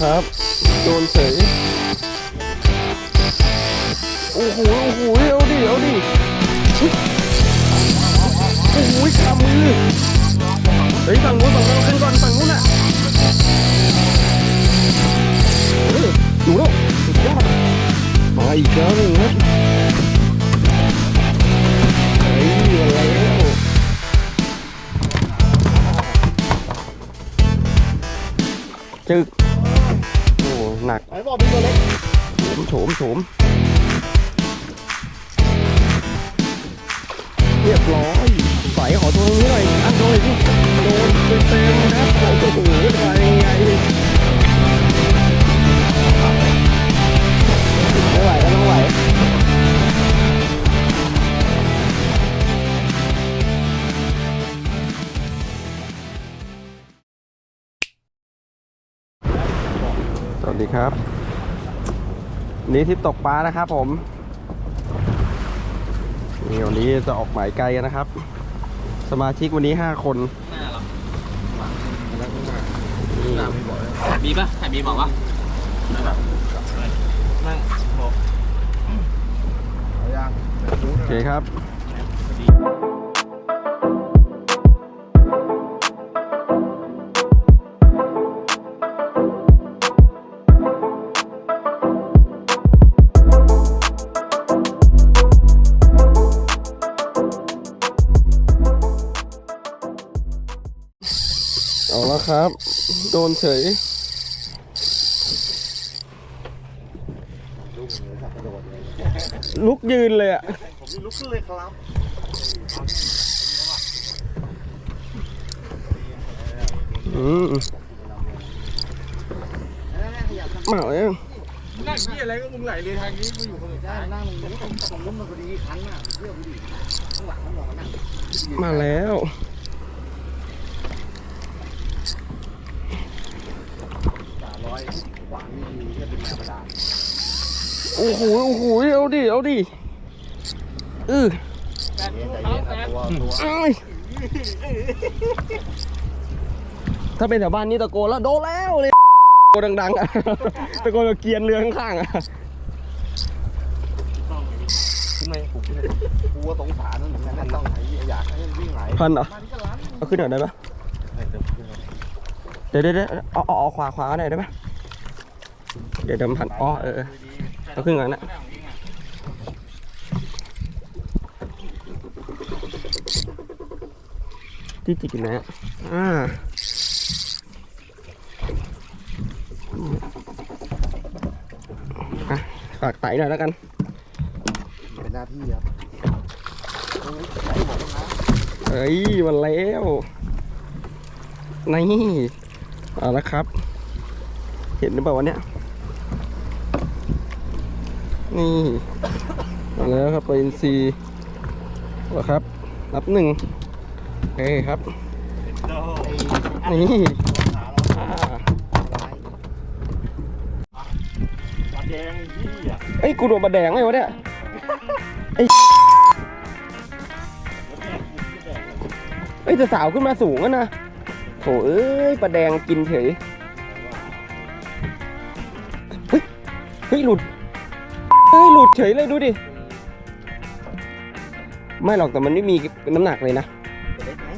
ครับ โดนเฉยโอ้โหโอ้โหเอาดิเอาดิโอ้โหขามือเฮ้ยฝั่งนู้นฝั่งนู้นขึ้นก่อนฝั่งนู้นอะเออดูแล้วสุดยอดมาอีกแล้วหนึ่งครับเฮ้ยมาแล้ จึกโอ้หนักไอ้บอกเป็นตัวเล็กโฉมโฉมเรียบร้อยใส่ขอตัวตรงนี้หน่อยอันโดนเลยที่โดนเต็มๆนะครับโอ้โหมายังไงไม่ไหวแล้วไม่ไหว วัสดีครับ นี่ทริปตกปลานะครับผมนี่วันนี้จะออกหมายไกลกันนะครับ สมาชิกวันนี้5คนนี่มีป่ะถ่ายมีบอกว่านั่งบอกเอายังโอเคครับ ครับ โดนเฉยลุกยืนเลยอะผมมีลุกขึ้นเลยครับอืมมาเลยนั่งที่อะไรก็มึงไหลเลยทางนี้กูอยู่คนอื่นได้นั่งตรงนี้ตรงนู้นมันพอดีคันน่ะเชื่อกูดิข้างหลังมันมองนั่งมาแล้ว สามร้อยขวางนี่มีแค่เป็นธรรมดา โอ้โหโอ้โหเอาดิเอาดิเออใจเย็นใจเย็นตัวตัวเอ้ยถ้าเป็นแถวบ้านนี่ตะโกนแล้วโดนแล้วเลยตะโกนดังๆอะตะโกนกับเกรียนเรือข้างๆอะขึ้นมาผมขึ้นกูว่าสงสารนั่นเหมือนกันนั่นต้องไหนอยากให้วิ่งไหลพันเหรอมานี่ก็ร้านเอาขึ้นหน่อยได้ปะเดี๋ยวเดี๋ยวเดี๋ยวเอาเอาเอาขวาขวาหน่อยได้ปะเดี๋ยวเดี๋ยวมันพันอ๋อเออ เออเอาขึ้นก่อนนะที่จิกอยู่ไหนอะอ่าอะฝากไต่หน่อยแล้วกัน เป็นหน้าที่ครับไหลหมดแล้วนะเอ้ยมาแล้วนี่เอาละครับ เห็นหรือเปล่าวันเนี้ย นี่มาแล้วครับปลาอินทรีเอาละครับ นับหนึ่งโอเคครับ นี่อ่าปลาแดงที่อะเอ้ยกูโดนปลาแดงไหมวะเนี่ยไอ้เอ้ยจะสาวขึ้นมาสูงอะนะโถเอ้ยปลาแดงกินเฉยเฮ้ยเฮ้ยหลุด ยหลุดเฉยเลยดูดิ ไม่หรอกแต่มันไม่มีน้ำหนักเลยนะเล็กไหม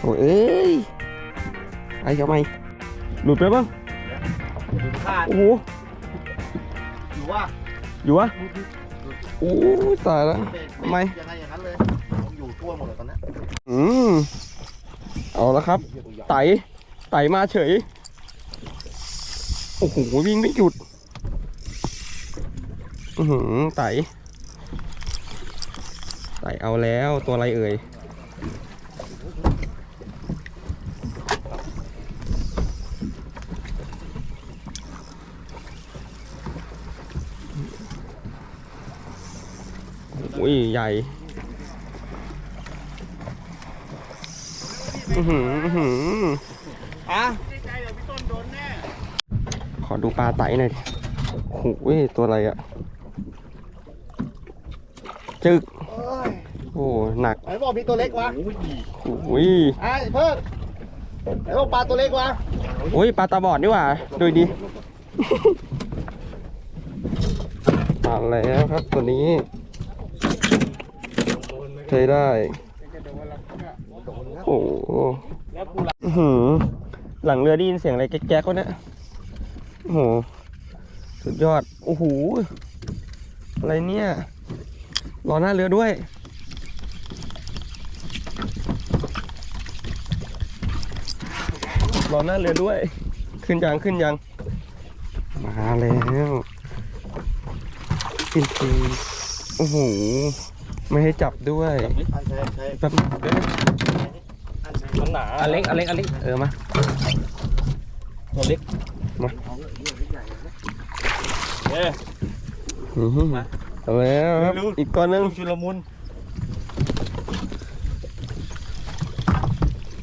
โอ้เอ้ยไอ้ทำไมหลุดไปบ้างดูพลาดโอ้โหอยู่ว่าอยู่วะโอ้ยตายแล้วทำไมยังไงอย่างนั้นเลยผมอยู่ทั่วหมดเลยตอนนี้อืมเอาแล้วครับ ไต่ไต่มาเฉย โอ้โหวิ่งไม่หยุด อือหือไต่ไต่เอาแล้วตัวอะไรเอ่ยอุ้ยใหญ่อือหืออื้อหืออะขอดูปลาไตหน่อยดิโอ้โหตัวอะไรอะ จึกเอ้ยโอ้หนักไหนบอกมีตัวเล็กวะโอ้ยไอ้เพิ่มไหนบอกปลาตัวเล็กวะโโอ้ยปลาตาบอดนี่หว่าดูดีมาแล้วครับตัวนี้ใช้ได้โอ้โหอื้อหือหลังเรือได้ยินเสียงอะไรแก๊กๆวะเนี่ยโอ้โหสุดยอด โอ้โห อะไรเนี่ย รอหน้าเรือด้วย รอหน้าเรือด้วย ขึ้นยังขึ้นยัง มาแล้วจริงๆโอ้โห ไม่ให้จับด้วยอันใช้ใช้แป๊บนึงเดี๋ยวนะอันใช้มันหนาอันเล็กอันเล็กอันเล็กเออมาอันเล็กมาเอาเรื่องเรื่องใหญ่เลยนะเอ้ยอื้อหือ เอาแล้วครับเร็วๆอีกก้อนหนึงชุลมุน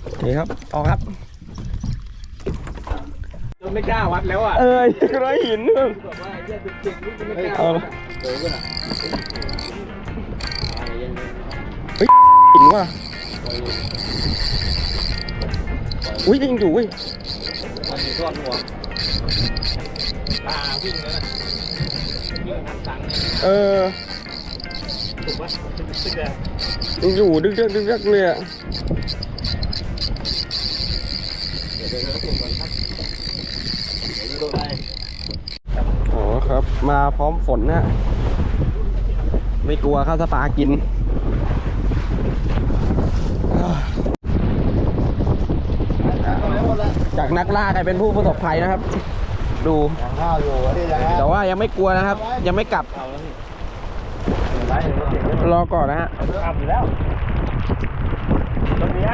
โอเคครับ ออกครับจนไม่กล้าวัดแล้วอะ เอ้ยร้อยหินมึงบอกว่าไอ้เหี้ยเด็กๆนี่ไม่กล้าเอาวัดเดี๋ยวก่อนนะหินว่ะอุ้ยยังอยู่เว้ยมันมีซ่อนหัวตาวิ่งแล้วนะวิ่งนับตังค์ เออถูกปะตึกๆอยังอยู่ดึกดึกดึกดึกเลยอะโดนอะไรโอ้ครับ มาพร้อมฝนนะ ไม่กลัวข้าวสปากินจากนักล่ากลายเป็นผู้ประสบภัยนะครับ ดู ยังข้าวอยู่นี่ยังแต่ว่ายังไม่กลัวนะครับ ยังไม่กลับเอาแล้วนี่ไรเดี๋ยวเดี๋ยวรอก่อนนะฮะทำอยู่แล้วตรงนี้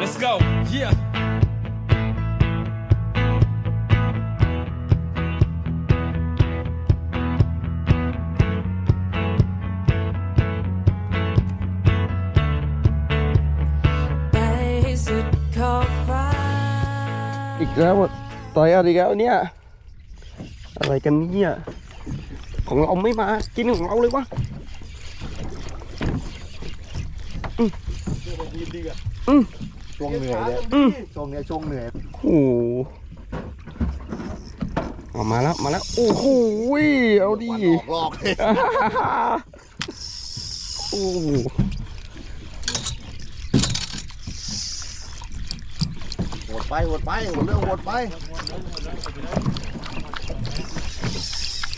Let's go. Yeah. Basic coffee. อีกแล้ว ต่อยเอาอีกแล้วเนี่ย อะไรกันเนี่ย ของเราไม่มา กินของเราเลยวะอืมอืมช่วงเหนื่อยเลยอืมช่วงเนี้ยช่วงเหนื่อยโอ้โหเอามาแล้วมาแล้วโอ้โหเอาดิวันออกลอกเลยโอ้โห หด ไปหดไปหดเรื่องหดไป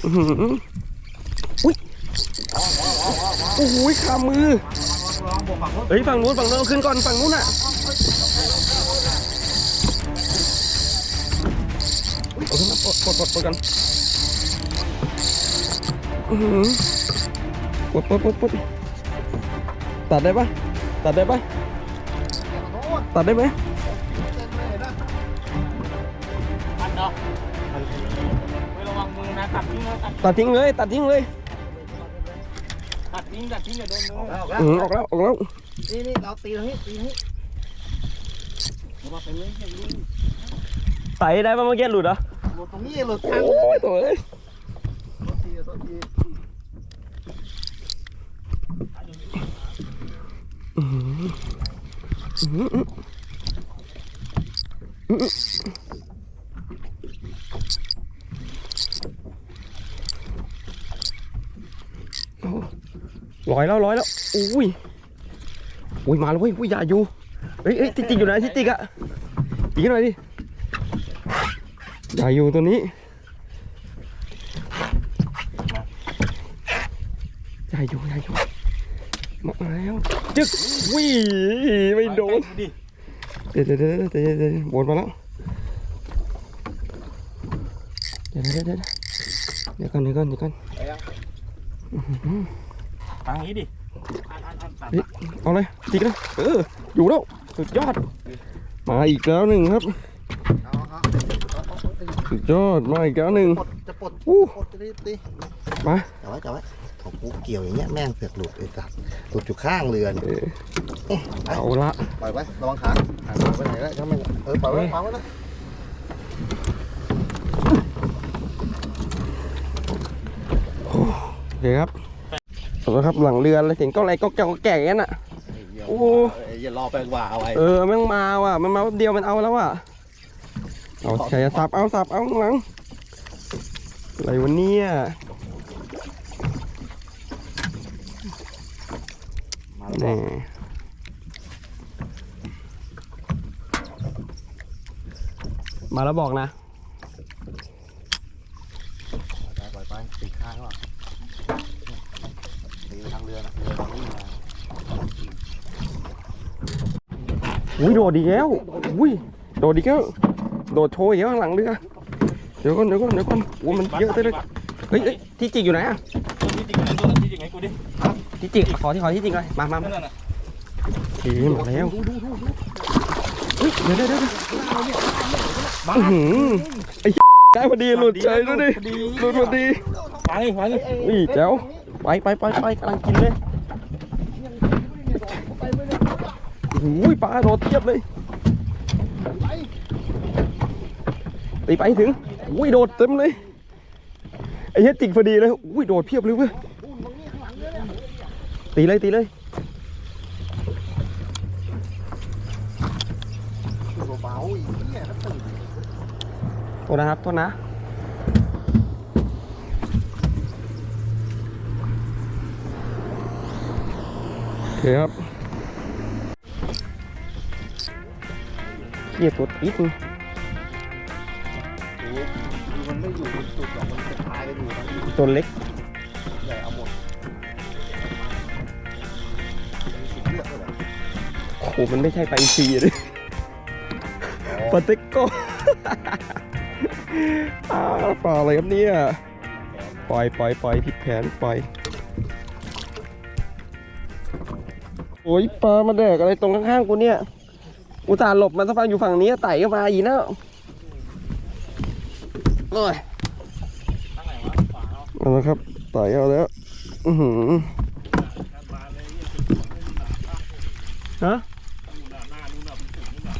อื้อหืออุ้ยโอ้โหขามือ เฮ้ย ฝั่งนู้นฝั่งนู้นเอาขึ้นก่อน ฝั่งนู้นอะ เอาขึ้นมาปลดปลดปลดปลดกันอื้อหือปลดปลดปลดปลดตัดได้ปะตัดได้ปะตัดได้ไหม ตัดทิ้งนะตัดตัดทิ้งเลย ตัดทิ้งเลยตัดทิ้งตัดทิ้งอย่าโดนมือแล้วแล้วอือออกแล้วออกแล้วนี่นี่เราตีตรงนี้ตีตรงนี้เอามาไปเลยอย่าลุงไต่ได้ปะเมื่อกี้หลุดเหรอหลุดตรงนี้หลุดโอ้ยตัวเอ้ยทีตัวทีอื้อหืออื้อหืออื้อหือโอ้ ร้อยแล้วร้อยแล้วอุ้ยอุ้ยมาแล้วเว้ยอุ้ยอย่าอยู่เฮ้ยเฮ้ยติดติดอยู่ไหนที่ติดอะติดหน่อยดิอย่าอยู่ตัวนี้อย่าอยู่อย่าอยู่มาแล้วจึ๊กวิ่ไม่โดนดิเดี๋ยวเดี๋ยวเดี๋ยวเดี๋ยวเดี๋ยวเดี๋ยววนมาแล้วเดี๋ยวเดี๋ยวเดี๋ยวเดี๋ยวก่อนเดี๋ยวก่อนเดี๋ยวก่อน ทางนี้ดิอันอันอันตัดเฮ้ยเอาเลยจิกนะเออ อยู่แล้วสุดยอด มาอีกแล้วหนึ่งครับเอาเอาเอาเอาตีสุดยอดมาอีกแล้วหนึ่งปลดจะปลดอู้ปลดจะได้ตีมาจับไว้จับไว้ของกูเกี่ยวอย่างเงี้ยแม่งเสือกหลุดไอ้สัสหลุดอยู่ข้างเรือนี่เออเอาละปล่อยไว้ระวังขาขาไปไหนแล้วถ้าไม่เออปล่อยไว้ปล่อยไว้นะโอเคครับ สวัสดีครับหลังเรือเลยเสียงก็อะไรก็แก่ก็แก่อย่างนั้นอะ โอ้เยอย่ารอไปกว่าเอาไว้เออแม่งมาว่ะมันมาแป๊บเดียวมันเอาแล้วว่ะเอาใช้สับเอาสับเอาข้างหลังอะไรวะเนี่ยมาแล้วแน่มาแล้วบอกนะ ปล่อยไปปล่อยไปติดข้างว่ะ ตีไปทางเรือนะเรือตอนนี้มาอุ้ยโดดดีกแล้วอุ้ยโดดดีกแล้วโดดโชว์อีกแล้วข้างหลังเรือเดี๋ยวก่อนเดี๋ยวก่อนเดี๋ยวก่อนโอ้มันเยอะเต้เลยเฮ้ยเฮ้ยที่จิกอยู่ไหนอะที่จริงอะไรตัวที่จริงไงกูดิที่จิกขอที่ขอที่จิกเลยมามามานั่นน่ะเฮ้ยมาแล้วเฮ้ยเดี๋ยวเดี๋ยวเดี๋ยวอื้อหือไอ้ได้พอดีหลุดเฉยดูดิหลุดพอดีไปเลยไปเลยนี่แจ๋ว ไปไปไปไปกำลังกินเลยโอ้ยปลาโดดเทียบเลยตีไปถึงอุ้ยโดดเต็มเลยไอ้เฮ็ดจิกพอดีเลยอุ้ยโดดเพียบเลยเว้ยตีเลยตีเลยเบาๆอีกเนี่ยถ้าตื่นโทษนะครับโทษนะ เคครับเกียตัวอีกนึงโอ้โหคือมันไม่อยู่บนจุดหรอกมันจะตายกันอยู่ตอนนี้ตัวเล็กใหญ่เอาหมดมีสิทธิ์เลือกเลยเหรอโอ้โหมันไม่ใช่ไปซีเลยปาเต็กโก้อ้าวปลาอะไรครับเนี่ย ปล่อยปล่อยปล่อยผิดแผนปล่อย โอ้ยปลามาแดกอะไรตรงข้างๆกูเนี่ย อุตส่าห์หลบมันสักพักอยู่ฝั่งนี้ไต่ก็มาอีกแล้วโอ้ยทางไหนวะขวาเอาเอาละครับไต่เอาแล้ว อือหือมาเลยยี่สิบฮะนู่นน่ะหน้านู่นน่ะมันสูงนู่นน่ะ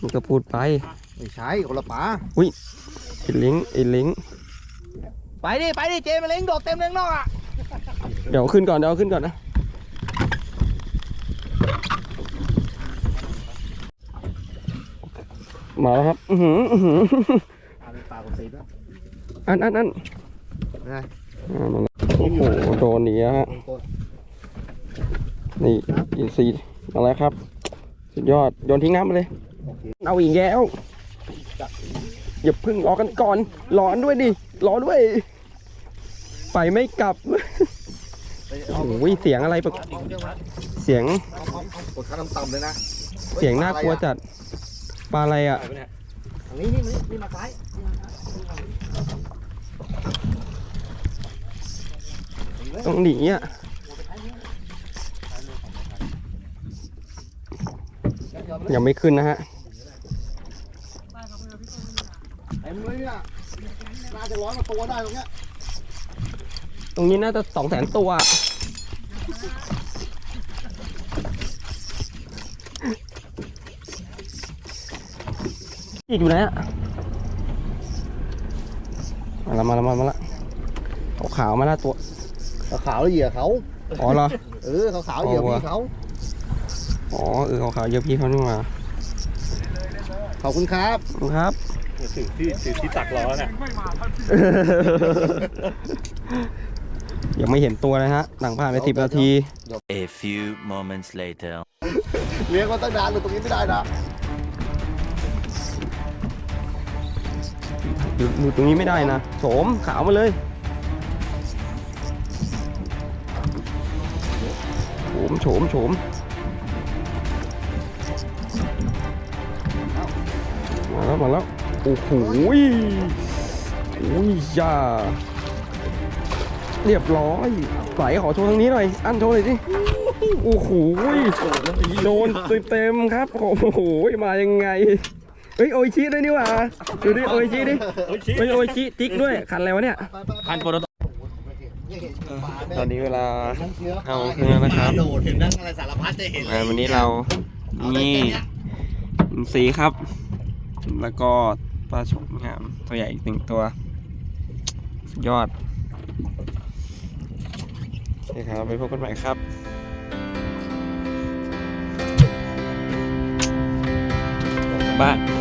มันก็พูดไป ไม่ใช่คนละปลาไอ้ลิงก์ไอ้ลิงก์ไปดิ ไปดิ เจมาเล้งโดดเต็มเลยข้างนอกอะ เดี๋ยวเอาขึ้นก่อน เดี๋ยวเอาขึ้นก่อนนะ มาแล้วครับ อือหืออื้อหือปลาเป็นปลาคนตีนแล้วอันอันอันไงอ่ามาแล้วโอ้โหโดนหนีฮะ โกนนี่อินซีย์มาแล้วครับ สุดยอดโยนทิ้งน้ำไปเลยๆโอเคเอาอีกแล้วอย่าเพึ่งรอกันก่อน ร้อนด้วยดิรอด้วย ไปไม่กลับไปโอ้เอาโหเสียงอะไรปะเอาเชือกมาเสียงเอาเอาเอากดข้างต่ำๆเลยนะเสียงน่ากลัวจัด ปลาอะไรอะนี่ยอันนี้นี่นี่มาซ้ายต้องหนีอะยังไม่ขึ้นนะฮะไอ้มึงเลยเนี่ยน่าจะร้อยกว่าตัวได้ตรงเนี้ย ตรงนี้น่าจะสองแสนตัว อีกอยู่ไหนอะมาแล้วมาแล้วมาแล้วขาวขาวๆมาแล้วตัวขาวๆแล้วเหยื่อเขาอ๋อเหรอเออขาวๆเหยื่อเอาพี่วะเขาอ๋อเออขาวขาวๆเยอะพี่เขานี่มาขอบคุณครับขอบคุณครับถึงที่ถึงที่ตักล้อน่ะยังไม่เห็นตัวเลยฮะหลังผ่านไปสิบนาที A few moments later. เลี้ยงมาตั้งนานเลยตรงนี้ไม่ได้นะ อยู่อยู่ตรงนี้ไม่ได้นะโฉมขาวมาเลยโฉมโฉมโฉมมาแล้วมาแล้วโอ้โหโอ้ยยาเรียบร้อยไหลขอโชว์ทางนี้หน่อย อันโชว์หน่อยสิโอ้โหโดนเต็มๆครับ โอ้โหยมายังไง เฮ้ยโออิชิด้วยนี่หว่าดูดิโออิชิดิเฮ้ยโออิชิติ๊กด้วยคันอะไรวะเนี่ยคันโปรโตตอนนี้เวลาเอาเอาขึ้นแล้วนะครับโดดเห็นนั่งอะไรสารพัดจะเห็นอ่าวันนี้เรานี่อินซีครับ แล้วก็ปลาชมงามตัวใหญ่อีกหนึ่งตัวสุดยอดนี่ครับไปพบกันใหม่ครับบ้าน